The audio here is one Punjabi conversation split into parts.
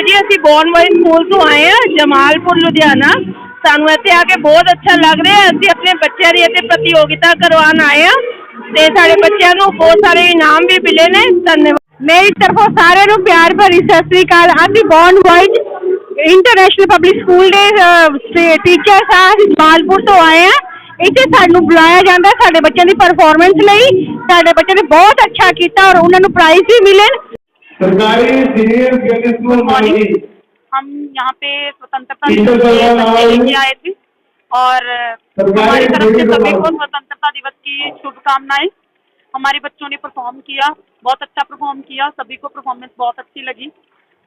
ਜੀ, ਅਸੀਂ ਬੌਰਨ ਸਕੂਲ ਤੋਂ ਆਏ ਹਾਂ, ਜਮਾਲਪੁਰ, ਲੁਧਿਆਣਾ। ਸਾਨੂੰ ਇੱਥੇ ਆ ਕੇ ਬਹੁਤ ਅੱਛਾ ਲੱਗ ਰਿਹਾ ਅਸੀਂ ਆਪਣੇ ਬੱਚਿਆਂ ਦੀ ਇੱਥੇ ਪ੍ਰਤੀਯੋਗਿਤਾ ਕਰਵਾਉਣ ਆਏ ਹਾਂ ਤੇ ਸਾਡੇ ਬੱਚਿਆਂ ਨੂੰ ਬਹੁਤ ਸਾਰੇ ਇਨਾਮ ਵੀ ਮਿਲੇ ਨੇ। ਧੰਨਵਾਦ। ਮੇਰੀ ਤਰਫੋਂ ਸਾਰਿਆਂ ਨੂੰ ਪਿਆਰ ਭਰੀ ਸਤਿ ਸ਼੍ਰੀ ਅਕਾਲ। ਅਸੀਂ ਬੌਰਨ ਇੰਟਰਨੈਸ਼ਨਲ ਪਬਲਿਕ ਸਕੂਲ ਦੇ ਟੀਚਰਸ ਆ ਜਮਾਲਪੁਰ ਤੋਂ ਆਏ ਹਾਂ। ਇੱਥੇ ਸਾਨੂੰ ਬੁਲਾਇਆ ਜਾਂਦਾ ਸਾਡੇ ਬੱਚਿਆਂ ਦੀ ਪਰਫਾਰਮੈਂਸ ਲਈ। ਸਾਡੇ ਬੱਚਿਆਂ ਨੇ ਬਹੁਤ ਅੱਛਾ ਕੀਤਾ ਔਰ ਉਹਨਾਂ ਨੂੰ ਪ੍ਰਾਈਜ਼ ਵੀ ਮਿਲੇ। सरकारी सीनियर सेकेंडरी स्कूल हम यहाँ पे स्वतंत्रता दिवस लेके आए थे और हमारी तरफ़ से सभी को स्वतंत्रता दिवस की शुभकामनाएँ। हमारे बच्चों ने परफॉर्म किया बहुत अच्छा परफॉर्म किया सभी को परफॉर्मेंस बहुत अच्छी लगी।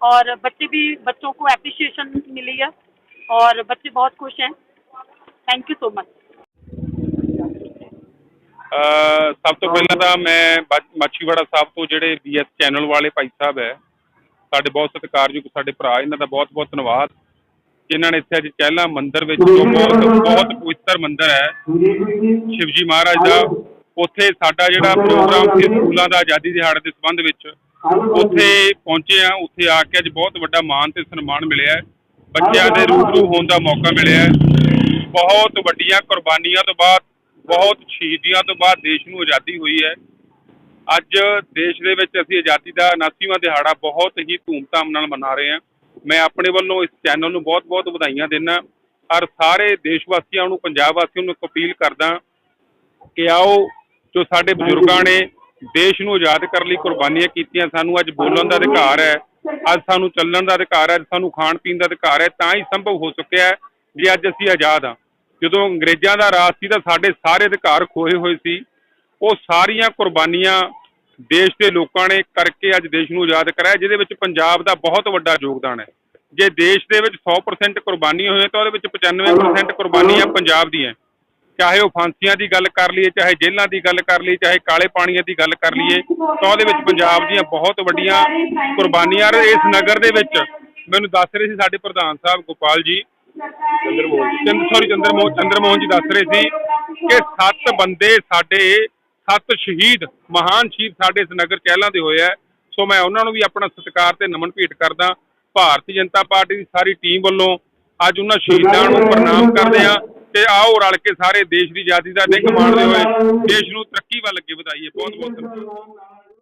और बच्चे भी बच्चों को एप्रिसिएशन मिली है और बच्चे बहुत खुश हैं। थैंक यू सो मच ਸਭ ਤੋਂ ਪਹਿਲਾਂ ਤਾਂ ਮੈਂ ਮਾਛੀਵਾੜਾ ਸਾਹਿਬ ਤੋਂ ਜਿਹੜੇ ਬੀਐਸ ਚੈਨਲ ਵਾਲੇ ਭਾਈ ਸਾਹਿਬ ਹੈ ਸਾਡੇ ਬਹੁਤ ਸਤਿਕਾਰਯੋਗ ਸਾਡੇ ਭਰਾ ਇਹਨਾਂ ਦਾ ਬਹੁਤ ਬਹੁਤ ਧੰਨਵਾਦ ਜਿਨ੍ਹਾਂ ਨੇ ਇੱਥੇ ਅੱਜ ਚਹਿਲਾ ਮੰਦਿਰ ਵਿੱਚ ਜੋ ਬਹੁਤ ਬਹੁਤ ਪਵਿੱਤਰ ਮੰਦਿਰ ਹੈ ਸ਼ਿਵਜੀ ਮਹਾਰਾਜ ਦਾ ਉੱਥੇ ਸਾਡਾ ਜਿਹੜਾ ਪ੍ਰੋਗਰਾਮ ਸੀ ਸਕੂਲਾਂ ਦਾ ਆਜ਼ਾਦੀ ਦਿਹਾੜੇ ਦੇ ਸੰਬੰਧ ਵਿੱਚ ਉੱਥੇ ਪਹੁੰਚੇ ਆ ਉੱਥੇ ਆ ਕੇ ਅੱਜ ਬਹੁਤ ਵੱਡਾ ਮਾਣ ਤੇ ਸਨਮਾਨ ਮਿਲਿਆ। ਬੱਚਿਆਂ ਦੇ ਰੂਬਰੂ ਹੋਣ ਦਾ ਮੌਕਾ ਮਿਲਿਆ। ਬਹੁਤ ਵੱਡੀਆਂ ਕੁਰਬਾਨੀਆਂ ਤੋਂ ਬਾਅਦ ਬਹੁਤ ਸ਼ਹੀਦੀਆਂ ਤੋਂ ਬਾਅਦ ਦੇਸ਼ ਨੂੰ ਆਜ਼ਾਦੀ ਹੋਈ ਹੈ। ਅੱਜ ਦੇਸ਼ ਦੇ ਵਿੱਚ ਅਸੀਂ ਆਜ਼ਾਦੀ ਦਾ 79ਵਾਂ ਦਿਹਾੜਾ ਬਹੁਤ ਹੀ ਧੂਮਧਾਮ ਨਾਲ ਮਨਾ ਰਹੇ ਹਾਂ। ਮੈਂ ਆਪਣੇ ਵੱਲੋਂ ਇਸ ਚੈਨਲ ਨੂੰ ਬਹੁਤ-ਬਹੁਤ ਵਧਾਈਆਂ ਦਿੰਦਾ ਔਰ ਸਾਰੇ ਦੇਸ਼ ਵਾਸੀਆਂ ਨੂੰ, ਪੰਜਾਬ ਵਾਸੀਆਂ ਨੂੰ ਇੱਕ ਅਪੀਲ ਕਰਦਾ ਕਿ ਆਓ, ਜੋ ਸਾਡੇ ਬਜ਼ੁਰਗਾਂ ਨੇ ਦੇਸ਼ ਨੂੰ ਆਜ਼ਾਦ ਕਰਨ ਲਈ ਕੁਰਬਾਨੀਆਂ ਕੀਤੀਆਂ, ਸਾਨੂੰ ਅੱਜ ਬੋਲਣ ਦਾ ਅਧਿਕਾਰ ਹੈ, ਅੱਜ ਸਾਨੂੰ ਚੱਲਣ ਦਾ ਅਧਿਕਾਰ ਹੈ ਸਾਨੂੰ ਖਾਣ ਪੀਣ ਦਾ ਅਧਿਕਾਰ ਹੈ, ਤਾਂ ਹੀ ਸੰਭਵ ਹੋ ਸਕਿਆ ਹੈ ਜੇ ਅੱਜ ਅਸੀਂ ਆਜ਼ਾਦ ਹਾਂ। ਜਦੋਂ ਅੰਗਰੇਜ਼ਾਂ ਦਾ ਰਾਜ ਸੀ ਤਾਂ ਸਾਡੇ ਸਾਰੇ ਅਧਿਕਾਰ ਖੋਏ ਹੋਏ ਸੀ। ਉਹ ਸਾਰੀਆਂ ਕੁਰਬਾਨੀਆਂ ਦੇਸ਼ ਦੇ ਲੋਕਾਂ ਨੇ ਕਰਕੇ ਅੱਜ ਦੇਸ਼ ਨੂੰ ਆਜ਼ਾਦ ਕਰਾਇਆ, ਜਿਹਦੇ ਵਿੱਚ ਪੰਜਾਬ ਦਾ ਬਹੁਤ ਵੱਡਾ ਯੋਗਦਾਨ ਹੈ। ਜੇ ਦੇਸ਼ ਦੇ ਵਿੱਚ 100% ਕੁਰਬਾਨੀਆਂ ਹੋਈਆਂ ਤਾਂ ਉਹਦੇ ਵਿੱਚ 95% ਕੁਰਬਾਨੀਆਂ ਪੰਜਾਬ ਦੀਆਂ ਚਾਹੇ ਉਹ ਫਾਂਸੀਆਂ ਦੀ ਗੱਲ ਕਰ ਲਈਏ, ਚਾਹੇ ਜੇਲ੍ਹਾਂ ਦੀ ਗੱਲ ਕਰ ਲਈਏ, ਚਾਹੇ ਕਾਲੇ ਪਾਣੀਆਂ ਦੀ ਗੱਲ ਕਰ ਲਈਏ, ਤਾਂ ਉਹਦੇ ਵਿੱਚ ਪੰਜਾਬ ਦੀਆਂ ਬਹੁਤ ਵੱਡੀਆਂ ਕੁਰਬਾਨੀਆਂ। ਇਸ ਨਗਰ ਦੇ ਵਿੱਚ ਮੈਨੂੰ ਦੱਸ ਰਹੇ ਸੀ ਸਾਡੇ ਪ੍ਰਧਾਨ ਸਾਹਿਬ ਗੋਪਾਲ ਜੀ ਚੰਦਰ ਸੌਰੀ ਚੰਦਰ ਮੋਹਨ ਜੀ ਦੱਸ ਰਹੇ ਸੀ ਕਿ ਸੱਤ ਬੰਦੇ ਸਾਡੇ, ਸੱਤ ਸ਼ਹੀਦ, ਮਹਾਨ ਸ਼ਹੀਦ ਸਾਡੇ ਇਸ ਨਗਰ ਚਹਿਲਾਂ ਦੇ ਹੋਏ ਆ। ਸੋ ਮੈਂ ਉਹਨਾਂ ਨੂੰ ਵੀ ਆਪਣਾ ਸਤਿਕਾਰ ਤੇ ਨਮਨ ਭੇਟ ਕਰਦਾ। ਭਾਰਤੀ ਜਨਤਾ ਪਾਰਟੀ ਦੀ ਸਾਰੀ ਟੀਮ ਵੱਲੋਂ ਅੱਜ ਉਹਨਾਂ ਸ਼ਹੀਦਾਂ ਨੂੰ ਪ੍ਰਣਾਮ ਕਰਦੇ ਆ ਤੇ ਆਓ ਰਲ ਕੇ ਸਾਰੇ ਦੇਸ਼ ਦੀ ਆਜ਼ਾਦੀ ਦਾ ਨਿੱਘ ਮਾਣਦੇ ਹੋਏ ਦੇਸ਼ ਨੂੰ ਤਰੱਕੀ ਵੱਲ ਅੱਗੇ ਵਧਾਈਏ। ਬਹੁਤ ਬਹੁਤ ਧੰਨਵਾਦ।